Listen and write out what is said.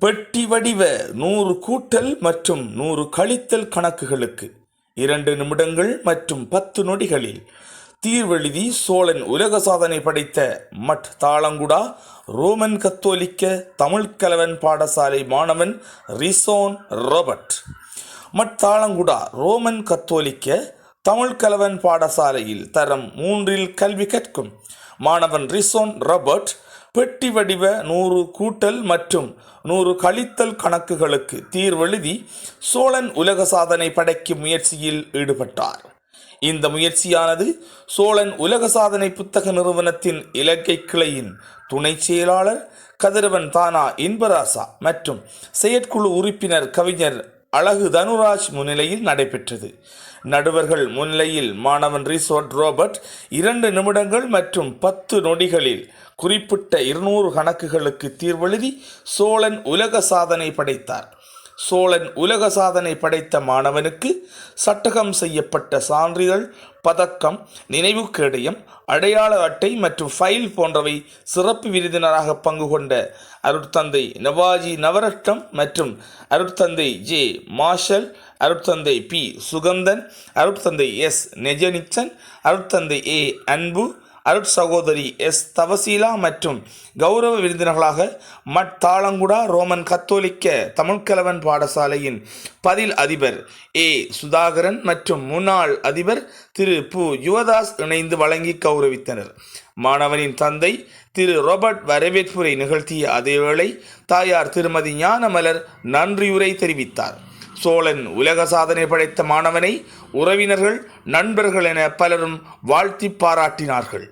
பெட்டி வடிவ நூறு கூட்டல் மற்றும் நூறு கழித்தல் கணக்குகளுக்கு இரண்டு நிமிடங்கள் மற்றும் பத்து நொடிகளில் தீர்வெழுதி சோழன் உலக சாதனை படைத்த மட் தாளங்குடா ரோமன் கத்தோலிக்க தமிழ்கலவன் பாடசாலை மாணவன் ரிசோன் ராபர்ட். மட் தாளங்குடா ரோமன் கத்தோலிக்க தமிழ்கலவன் பாடசாலையில் தரம் மூன்றில் கல்வி கற்கும் மாணவன் ரிசோன் ராபர்ட் பெட்டி வடிவ நூறு கூட்டல் மற்றும் நூறு கழித்தல் கணக்குகளுக்கு தீர்வெழுதி சோழன் உலக சாதனை படைக்கும் முயற்சியில் ஈடுபட்டார். இந்த முயற்சியானது சோழன் உலக சாதனை புத்தக நிறுவனத்தின் இலங்கை கிளையின் துணை செயலாளர் கதிரவன் தானா இன்பராசா மற்றும் செயற்குழு உறுப்பினர் கவிஞர் அழகு தனுராஜ் முன்னிலையில் நடைபெற்றது. நடுவர்கள் முன்னிலையில் மாணவன் ரிசோர்ட் ரோபர்ட் இரண்டு நிமிடங்கள் மற்றும் பத்து நொடிகளில் குறிப்பிட்ட இருநூறு கணக்குகளுக்கு தீர்வெழுதி சோழன் உலக சாதனை படைத்தார். சோழன் உலக சாதனை படைத்த மாணவனுக்கு சட்டகம் செய்யப்பட்ட சான்றிதழ் பதக்கம் நினைவு கேடயம் அடையாள அட்டை மற்றும் ஃபைல் போன்றவை சிறப்பு விருதினராக பங்கு கொண்ட அருட்தந்தை நவாஜி நவரட்னம் மற்றும் அருட்தந்தை ஜே மார்ஷல் அருட்தந்தை பி சுகந்தன் அருட்தந்தை எஸ் நெஜனிக்சன் அருட்தந்தை ஏ அன்பு அருட் சகோதரி எஸ் தவசீலா மற்றும் கௌரவ விருந்தினர்களாக மட்தாளங்குடா ரோமன் கத்தோலிக்க தமிழ்கலவன் பாடசாலையின் பதில் அதிபர் ஏ சுதாகரன் மற்றும் முன்னாள் அதிபர் திரு பு யுவதாஸ் இணைந்து வழங்கி கௌரவித்தனர். மாணவனின் தந்தை திரு ரோபர்ட் வரவேற்புரை நிகழ்த்திய அதேவேளை தாயார் திருமதி ஞானமலர் நன்றியுரை தெரிவித்தார். சோழன் உலக சாதனை படைத்த மாணவனை உறவினர்கள் நண்பர்கள் என பலரும் வாழ்த்தி பாராட்டினார்கள்.